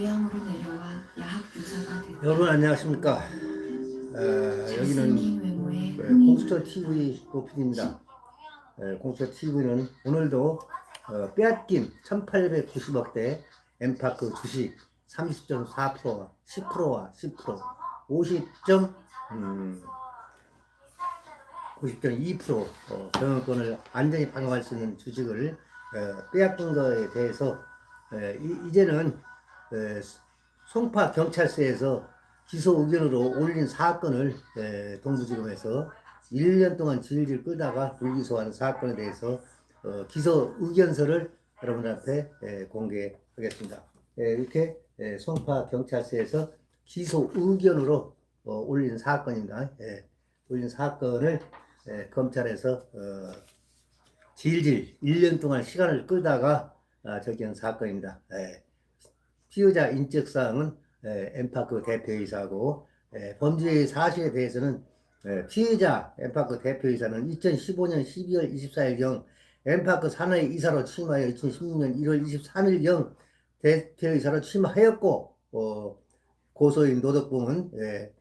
고향으로 내려와 야학 교사가 됐다. 여러분 안녕하십니까? 어, 여기는 외모에 네, 흥이 공수처 TV 노필입니다. 네, 공수처 TV는 오늘도 어, 빼앗긴 1,890억대 엠파크 주식 30.4%와 10%와 10% 50점 음, 90.2% 어, 경영권을 완전히 방어할 수 있는 주식을 어, 빼앗긴 거에 대해서 에, 이, 이제는 에, 송파 경찰서에서 기소 의견으로 올린 사건을 에, 동부지검에서 1년 동안 질질 끌다가 불기소하는 사건에 대해서 어, 기소 의견서를 여러분들한테 에, 공개하겠습니다. 에, 이렇게 에, 송파 경찰서에서 기소 의견으로 어, 올린 사건입니다. 예, 올린 사건을 에, 검찰에서 어, 질질 1년 동안 시간을 끌다가 아, 적용 사건입니다. 예. 피의자 인적사항은 에, 엠파크 대표이사고 에, 범죄의 사실에 대해서는 에, 피의자 엠파크 대표이사는 2015년 12월 24일경 엠파크 산하의 이사로 취임하여 2016년 1월 23일경 대표이사로 취임하였고 어, 고소인 노덕봉은 에,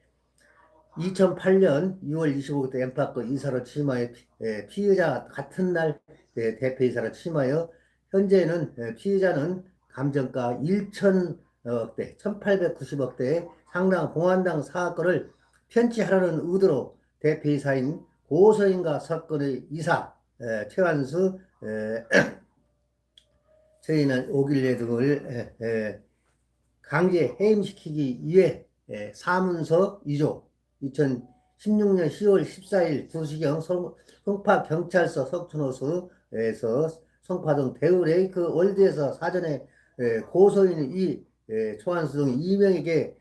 2008년 6월 25일 때 엠파크 이사로 취임하여 피, 에, 피의자 같은 날 에, 대표이사로 취임하여 현재는 에, 피의자는 감정가 1천억대, 1890억대의 상당 공안당 사건을 편취하려는 의도로 대표이사인 고소인과 사건의 이사 에, 최완수 에, 저희는 오길래 등을 에, 에, 강제 해임시키기 위해 에, 사문서 2조 2016년 10월 14일 2시경 성, 송파 경찰서 석촌호수에서 송파동 대우레이크 월드에서 사전에 에, 고소인 이 에, 초안수 등 2명에게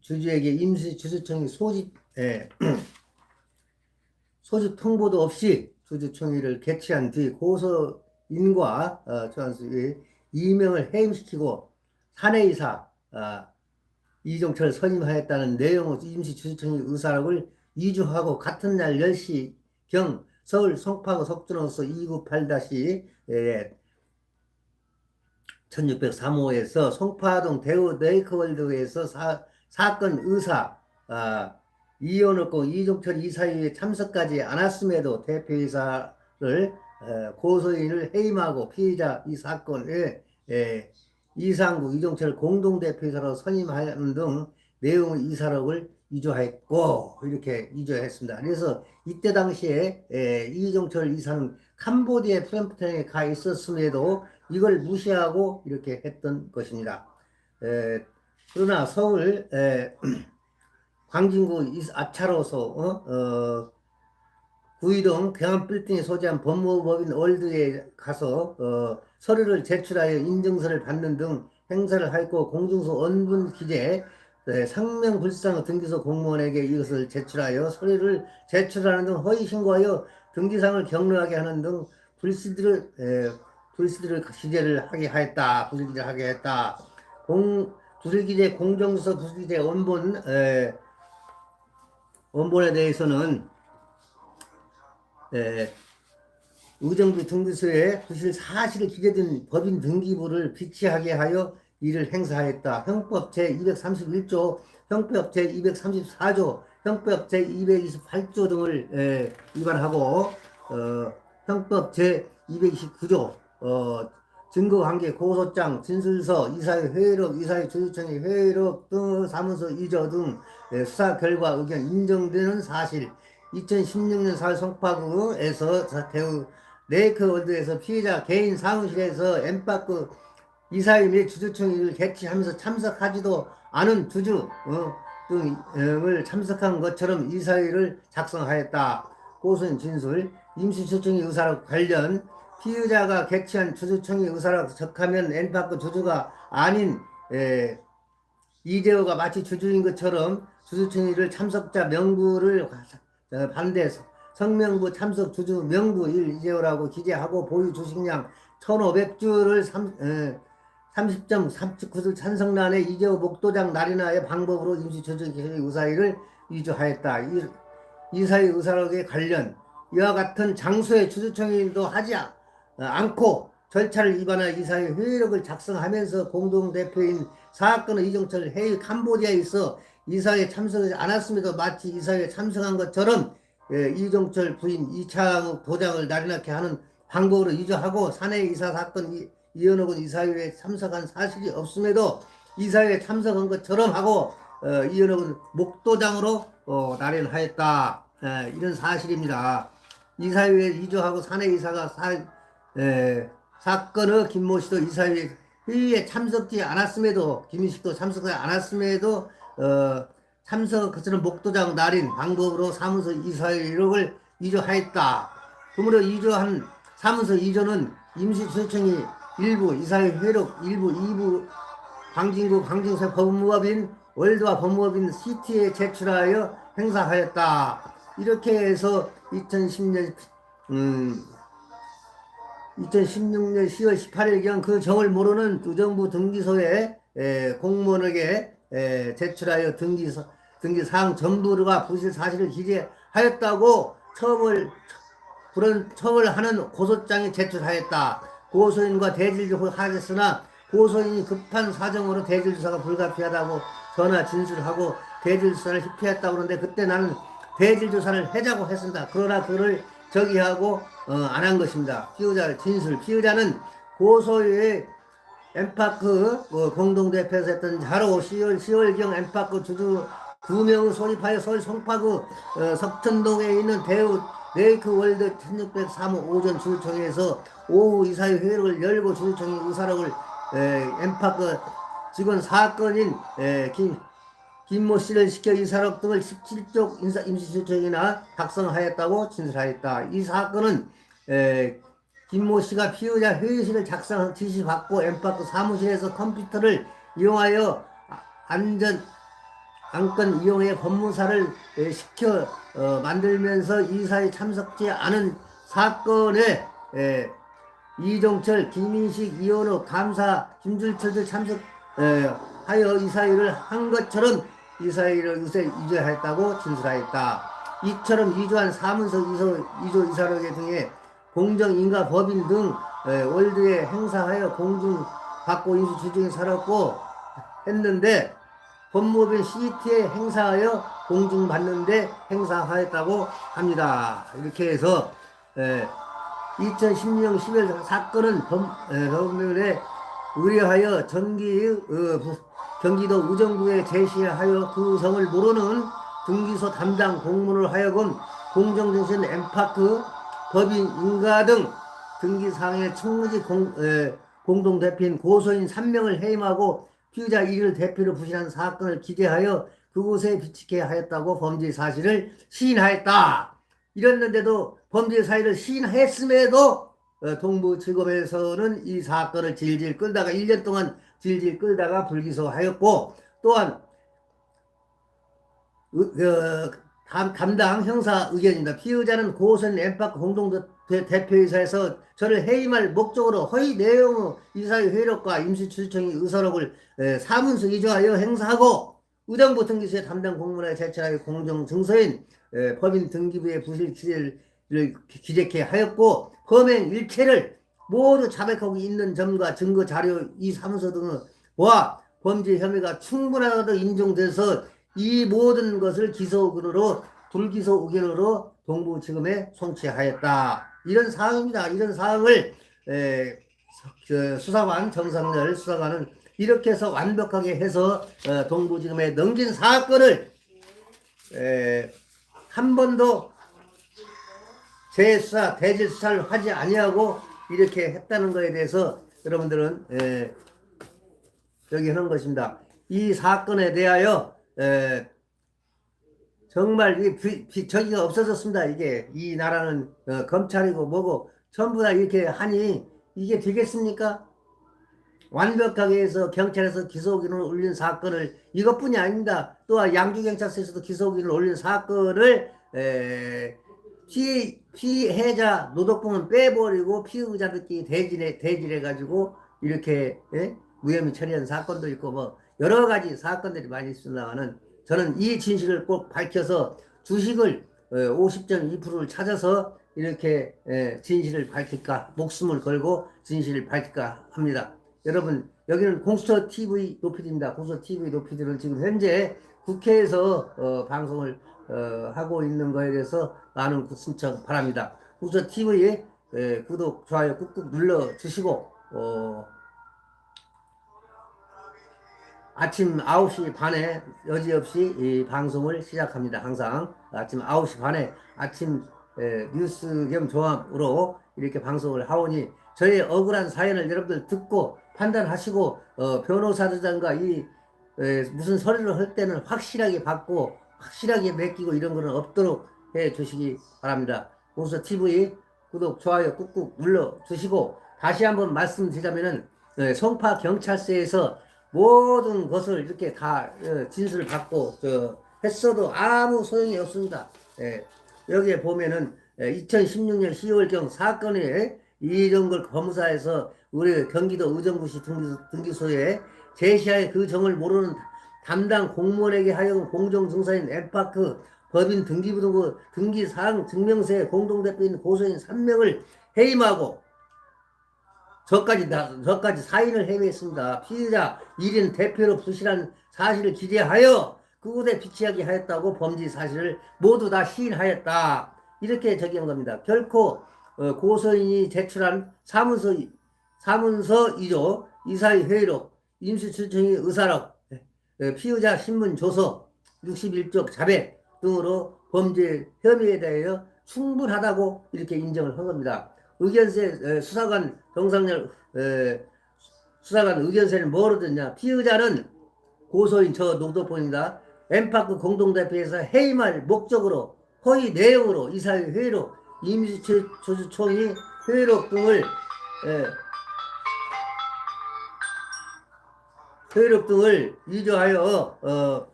주주에게 임시 주주총회 소집 에, 소집 통보도 없이 주주총회를 개최한 뒤 고소인과 어, 초안수의 2명을 해임시키고 사내이사 아, 이종철 선임하였다는 내용의 임시 주주총회 의사록을 이주하고 같은 날 10시경 서울 송파구 석준호서 298- 1603호에서 송파동 대우 네이크월드에서 사, 사건 의사 아, 이혼했고 이종철 이사회에 참석하지 않았음에도 대표이사를 에, 고소인을 해임하고 피의자 이 사건에 에, 이상구 이종철 공동대표이사로 선임하는 등 내용의 이사록을 이조했고 이렇게 이조했습니다. 그래서 이때 당시에 에, 이종철 이사는 캄보디아 프렘프턴에 가 있었음에도 이걸 무시하고 이렇게 했던 것입니다. 에, 그러나 서울 에, 광진구 이- 아차로서 어, 어, 구이동 경암빌딩에 소재한 법무법인 월드에 가서 어, 서류를 제출하여 인증서를 받는 등 행사를 하였고 공증서 원분 기재 네, 상명불상 등기소 공무원에게 이것을 제출하여 서류를 제출하는 등 허위 신고하여 등기상을 경로하게 하는 등 불시들을 에, 불시들을 기재를 하게 하였다 불기재 하게 했다 공 불기재 공정서 불기재 원본 에, 원본에 대해서는 에, 의정부 등기소에 부실 사실을 기재된 법인 등기부를 비치하게 하여 이를 행사했다. 형법 제231조, 형법 제234조, 형법 제228조 등을 에, 위반하고 어, 형법 제229조 어, 증거관계 고소장, 진술서, 이사회 회의록, 이사회 주주청의 회의록 등 사무소 이조 등 에, 수사 결과 의견 인정되는 사실 2016년 4월 송파구에서 대우 네이크월드에서 피해자 개인 사무실에서 엠파크 이사회 및 주주총회를 개최하면서 참석하지도 않은 주주 어, 등을 참석한 것처럼 이사회를 작성하였다. 고소인 진술, 임시주주총회 의사록 관련 피의자가 개최한 주주총회 의사록 적하면 엠파크 주주가 아닌 에, 이재호가 마치 주주인 것처럼 주주총회를 참석자 명부를 어, 반대 성명부 참석 주주 명부 1 이재호라고 기재하고 보유 주식량 1500주를 30.39주 찬성란에 이재호 목도장 날인하의 방법으로 임시 주주 개의 의사회를 위조하였다. 이, 이사회 의사록에 관련 이와 같은 장소의 주주청인도 하지 않- 어, 않고 절차를 위반한 이사회 회의록을 작성하면서 공동대표인 사건의 이종철 해외 캄보디아에 있어 이사회에 참석하지 않았음에도 마치 이사회에 참석한 것처럼 예, 이종철 부인 이창욱 도장을 날인하게 하는 방법으로 위조하고 사내 이사 사건 이- 이현옥은 이사회에 참석한 사실이 없음에도 이사회에 참석한 것처럼 하고 어, 이현옥은 목도장으로 어, 날인하였다 예, 이런 사실입니다. 이사회에 위조하고 사내 이사가 사, 에, 사건의 김모 씨도 이사회 회의에 참석지 않았음에도 김인식도 참석하지 않았음에도 어, 참석 그처럼 목도장 날인 방법으로 사무소 이사회 이력을 위조하였다. 그러므로 위조한 사무소 이조는 임시수청이 일부 이사회 회록 일부 이부 광진구 광진서 법무법인 월드와 법무법인 CT에 제출하여 행사하였다. 이렇게 해서 2010년 음, 2016년 10월 18일경 그 정을 모르는 의정부 등기소에 에, 공무원에게 에, 제출하여 등기소, 등기사항 전부가 부실 사실을 기재하였다고 처벌 그런 처벌하는 고소장에 제출하였다. 고소인과 대질조사를 하겠으나 고소인이 급한 사정으로 대질조사가 불가피하다고 전화 진술하고 대질조사를 희피했다고 그러는데 그때 나는 대질조사를 하자고 했습니다. 그러나 그를 저기하고 어, 안 한 것입니다. 피의자 진술 피의자는 고소의 엠파크 어, 공동대표에서 했던 자로 10월 10월경 엠파크 주주 두 명을 소집하여 서울 송파구 어, 석천동에 있는 대우 레이크 월드 1603호 오전 주주총회에서 오후 이사회 회의를 열고 주주총회 의사록을 에, 엠파크 직원 사건인 에, 김 김모 씨를 시켜 이사록 등을 17쪽 인사 임시주총이나 작성하였다고 진술하였다. 이 사건은 에, 김모 씨가 피의자 회의실을 작성 지시받고 엠파크 사무실에서 컴퓨터를 이용하여 아- 안전 안건 이용해 법무사를 에, 시켜 어, 만들면서 이사에 참석지 않은 사건에 에, 이종철, 김인식, 이현우, 감사, 김줄철도 참석 에, 하여 이사회를 한 것처럼 이사회를 요새 이조하였다고 진술하였다. 이처럼 이조한 사문서 이조, 이조 이사록 등의 공정 인가 법인 등 에, 월드에 행사하여 공중 받고 인수 주중에 살았고 했는데 법무법인 CT에 행사하여 공증받는데 행사하였다고 합니다. 이렇게 해서 에, 2016년 10월 사건은 법률에 의뢰하여 전기 어, 부- 경기도 의정부에 제시하여 그 성을 모르는 등기소 담당 공무원을 하여금 공정정신 엠파크 법인 인가 등 등기사항의 청무지 공, 에, 공동대표인 고소인 3명을 해임하고 피의자 1위를 대표로 부신한 사건을 기재하여 그곳에 비치게 하였다고 범죄 사실을 시인하였다. 이랬는데도 범죄 사실을 시인했음에도 어, 동부지검에서는 이 사건을 질질 끌다가 1년 동안 질질 끌다가 불기소하였고 또한 의- 그, 담, 담당 형사 의견입니다. 피의자는 고선 엠파크 공동대표이사에서 저를 해임할 목적으로 허위 내용의 이사의 회력과 임시추천의 의사록을 에, 사문서 이조하여 행사하고 의정부 등기소의 담당 공무원에 제출하여 공정 증서인 에, 법인 등기부의 부실 기재를 기재케 하였고 범행 일체를 모두 자백하고 있는 점과 증거 자료 이 사무소 보아 범죄 혐의가 충분하다고 인정돼서 이 모든 것을 기소 의견으로 불기소 의견으로 동부지검에 송치하였다. 이런 사항입니다. 이런 사항을 수사관 정상렬 수사관은 이렇게 해서 완벽하게 해서 어, 동부지검에 넘긴 사건을 에, 한 번도 재수사 대질 수사를 하지 아니하고 이렇게 했다는 것에 대해서 여러분들은 에, 여기 하는 것입니다. 이 사건에 대하여 에, 정말 이 비, 비, 저기가 없어졌습니다. 이게 이 나라는 어, 검찰이고 뭐고 전부 다 이렇게 하니 이게 되겠습니까? 완벽하게 해서 경찰에서 기소기를 올린 사건을 이것뿐이 아닙니다. 또한 양주경찰서에서도 기소기를 올린 사건을 에, 피, 피해자 노동권은 빼버리고 피의자들끼리 대질해, 대질해가지고 이렇게 예? 무혐의 처리한 사건도 있고 뭐 여러 가지 사건들이 많이 있습니다만은 저는 이 진실을 꼭 밝혀서 주식을 50.2%를 찾아서 이렇게 예, 진실을 밝힐까 목숨을 걸고 진실을 밝힐까 합니다. 여러분 여기는 공수처 TV 노피디입니다. 공수처 TV 노피디는 지금 현재 국회에서 어, 방송을 어, 하고 있는 거에 대해서 많은 구- 신청 바랍니다. 공수처 TV 예, 구독 좋아요 꾹꾹 눌러 주시고 어, 아침 9시 반에 여지없이 이 방송을 시작합니다. 항상 아침 9시 반에 아침 에, 뉴스 겸 종합으로 이렇게 방송을 하오니 저의 억울한 사연을 여러분들 듣고 판단하시고 어, 변호사들과 이 에, 무슨 서류를 할 때는 확실하게 받고 확실하게 맡기고 이런 거는 없도록 해 주시기 바랍니다. 공수 TV 구독 좋아요 꾹꾹 눌러 주시고 다시 한번 말씀드리자면은 에, 송파 경찰서에서 모든 것을 이렇게 다 어, 진술을 받고 저 했어도 아무 소용이 없습니다. 예, 여기에 보면은 2016년 10월경 사건에 이정걸 검사에서 우리 경기도 의정부시 등기소, 등기소에 제시하에 그 정을 모르는 담당 공무원에게 하여금 공정증사인 엠파크 법인 등기부등본 등기사항 증명세 공동대표인 고소인 3명을 해임하고 저까지 나, 저까지 사인을 해외했습니다. 피의자 1인 대표로 부실한 사실을 기재하여 그곳에 비치하게 하였다고 범죄 사실을 모두 다 시인하였다. 이렇게 적용한 겁니다. 결코 어, 고소인이 제출한 사문서 사문서 2조 이사의 회의록 임시출청의 의사록 에, 피의자 신문 조서 61쪽 자백 등으로 범죄 혐의에 대하여 충분하다고 이렇게 인정을 한 겁니다. 의견세 에, 수사관 정상열 에, 수사관 의견세는 뭐로 듣냐? 피의자는 고소인 저 노도폰입니다. 엠파크 공동대표에서 해임할 목적으로 허위 내용으로 이사회 회의록 임시조주총이 회의록 등을 에, 회의록 등을 위조하여 어,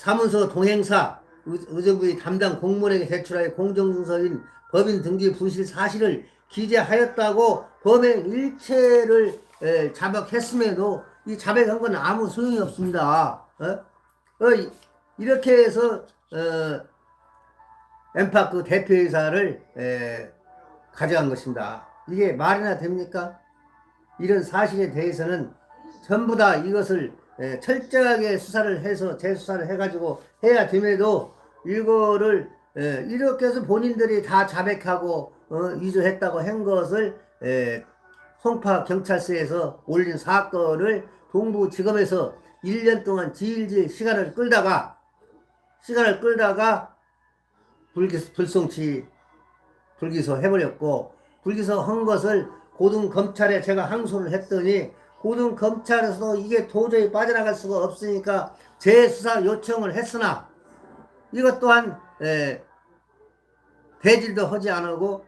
사문서 동행사 의- 의정부의 담당 공무원에게 제출하여 공정증서인 법인 등기 부실 사실을 기재하였다고 범행 일체를 에, 자백했음에도 이 자백한 건 아무 소용이 없습니다. 어? 어, 이- 이렇게 해서 어, 엠파크 대표이사를 에, 가져간 것입니다. 이게 말이나 됩니까? 이런 사실에 대해서는 전부 다 이것을 에, 철저하게 수사를 해서 재수사를 해가지고 해야 됨에도 이거를 에, 이렇게 해서 본인들이 다 자백하고 어, 위조했다고 한 것을 에, 송파 경찰서에서 올린 사건을 동부지검에서 1년 동안 질질 시간을 끌다가 시간을 끌다가 불기, 불송치 불기소 해버렸고 불기소 한 것을 고등 검찰에 제가 항소를 했더니 고등 검찰에서도 이게 도저히 빠져나갈 수가 없으니까 재수사 요청을 했으나 이것 또한 에, 대질도 하지 않고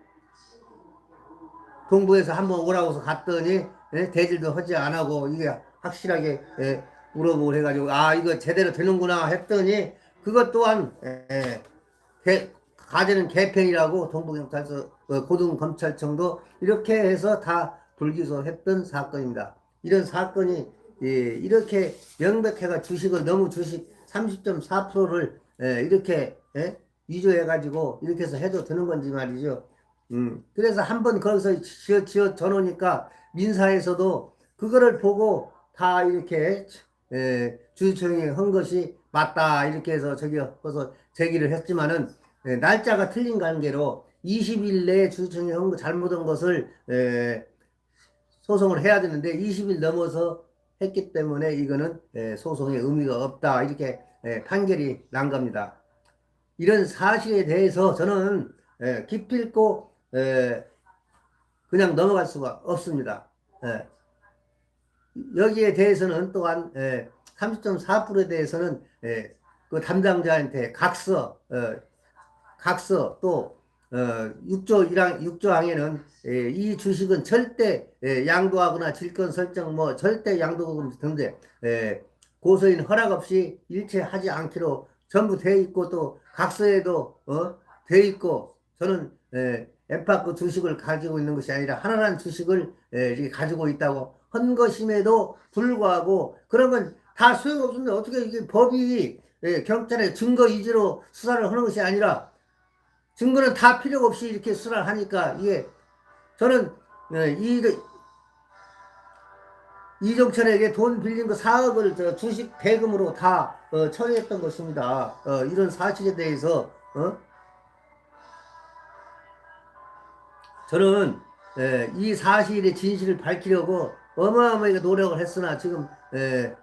동부에서 한번 오라고서 갔더니 예, 대질도 하지 않고 이게 확실하게 예, 물어보고 해가지고 아 이거 제대로 되는구나 했더니 그것 또한 예, 개- 가재는 개편이라고 동부경찰서 어, 고등검찰청도 이렇게 해서 다 불기소했던 사건입니다. 이런 사건이 예, 이렇게 명백해가 주식을 너무 주식 30.4%를 예, 이렇게 예, 위조해가지고 이렇게 해서 해도 되는 건지 말이죠. 음, 그래서 한 번 거기서 지어, 지어 전오니까 민사에서도 그거를 보고 다 이렇게 에, 주주총회 한 것이 맞다 이렇게 해서 저기 해서 제기를 했지만은 에, 날짜가 틀린 관계로 20일 내에 한거 잘못한 것을 에, 소송을 해야 되는데 20일 넘어서 했기 때문에 이거는 에, 소송의 의미가 없다 이렇게 에, 판결이 난 겁니다. 이런 사실에 대해서 저는 에, 기필코 에, 그냥 넘어갈 수가 없습니다. 예. 여기에 대해서는 또한 예, 30.4%에 대해서는 예, 그 담당자한테 각서, 어, 각서 또 어, 6조 1항 6조 항에는 예, 이 주식은 절대 예, 양도하거나 질권 설정 뭐 절대 양도금 등등 예, 고소인 허락 없이 일체 하지 않기로 전부 돼 있고 또 각서에도 어, 돼 있고 저는 예, 엠파크 주식을 가지고 있는 것이 아니라 하나라는 주식을 예, 이렇게 가지고 있다고 한 것임에도 불구하고 그런 건 다 소용없습니다. 어떻게 이게 법이 예, 경찰의 증거 위주로 수사를 하는 것이 아니라 증거는 다 필요 없이 이렇게 수사를 하니까 이게 저는 예, 이 이종철에게 돈 빌린 거 4억을 저 주식 대금으로 다 어, 처리했던 것입니다. 어, 이런 사실에 대해서 어? 저는 예, 이 사실의 진실을 밝히려고 어마어마하게 노력을 했으나 지금 예,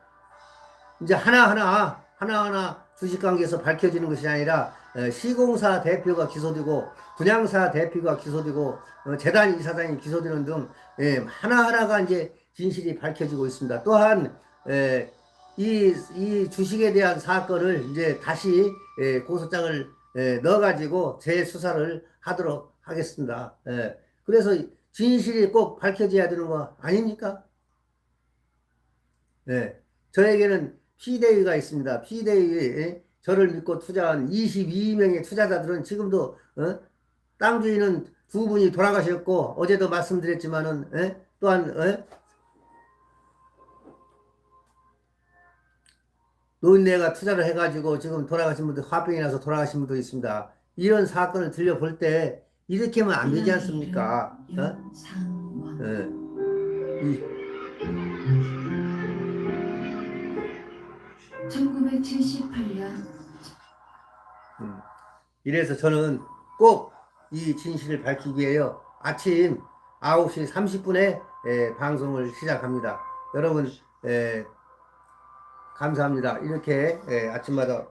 이제 하나하나 하나하나 주식관계에서 밝혀지는 것이 아니라 예, 시공사 대표가 기소되고 분양사 대표가 기소되고 어, 재단 이사장이 기소되는 등 예, 하나하나가 이제 진실이 밝혀지고 있습니다. 또한 예, 이, 이 주식에 대한 사건을 이제 다시 예, 고소장을 예, 넣어가지고 재수사를 하도록 하겠습니다. 예, 그래서 진실이 꼭 밝혀져야 되는 거 아닙니까? 네, 저에게는 피대위가 있습니다. 피대위 저를 믿고 투자한 22명의 투자자들은 지금도 어? 땅 주인은 두 분이 돌아가셨고 어제도 말씀드렸지만은 예? 또한 어? 노인네가 투자를 해가지고 지금 돌아가신 분들 화병이 나서 돌아가신 분도 있습니다. 이런 사건을 들려볼 때 이렇게 하면 안 되지 않습니까? 어? 연상원 예. 이 1978년 음. 이래서 저는 꼭 이 진실을 밝히기 위해요. 아침 9시 30분에 방송을 시작합니다. 여러분 에, 감사합니다. 이렇게 에, 아침마다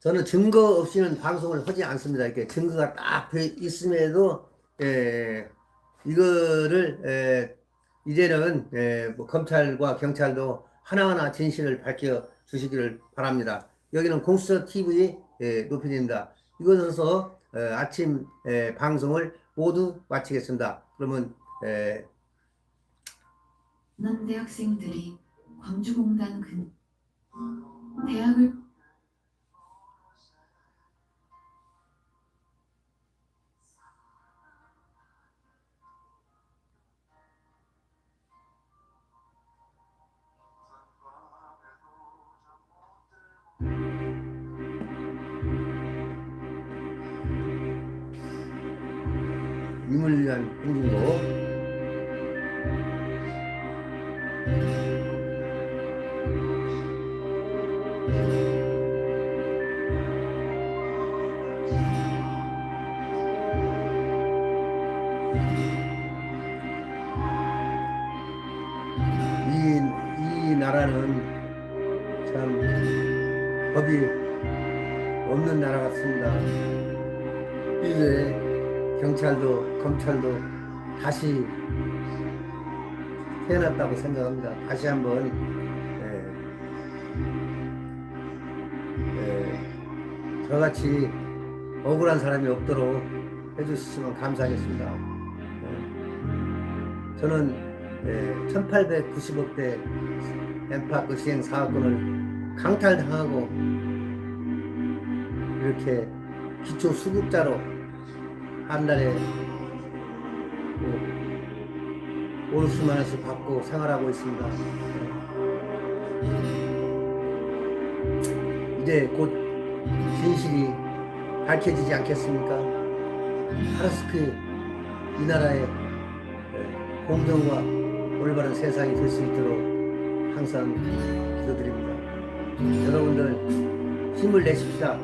저는 증거 없이는 방송을 하지 않습니다. 이렇게 증거가 딱돼 있음에도 에, 이거를 에, 이제는 에, 뭐 검찰과 경찰도 하나하나 진실을 밝혀 주시기를 바랍니다. 여기는 공수처 TV 에, 노피디입니다. 이것으로서 에, 아침 에, 방송을 모두 마치겠습니다. 그러면 에, 남대학생들이 광주공단 근 대학을 임을 위한 이, 이 나라는 참 법이 없는 나라 같습니다. 이제 경찰도 검찰도 다시 태어났다고 생각합니다. 다시 한번 예, 예, 저같이 억울한 사람이 없도록 해주시면 감사하겠습니다. 예, 저는 1890억대 엠파크 시행 사건을 강탈당하고 이렇게 기초 수급자로 한 달에 올 수만 원씩 받고 생활하고 있습니다. 이제 곧 진실이 밝혀지지 않겠습니까? 하루스크 이 나라의 공정과 올바른 세상이 될 수 있도록 항상 기도드립니다. 여러분들 힘을 내십시다.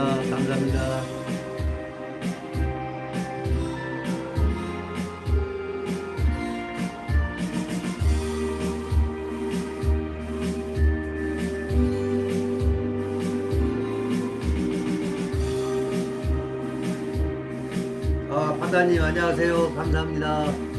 마치겠습니다. 감사합니다. 아, 판다님 안녕하세요. 감사합니다.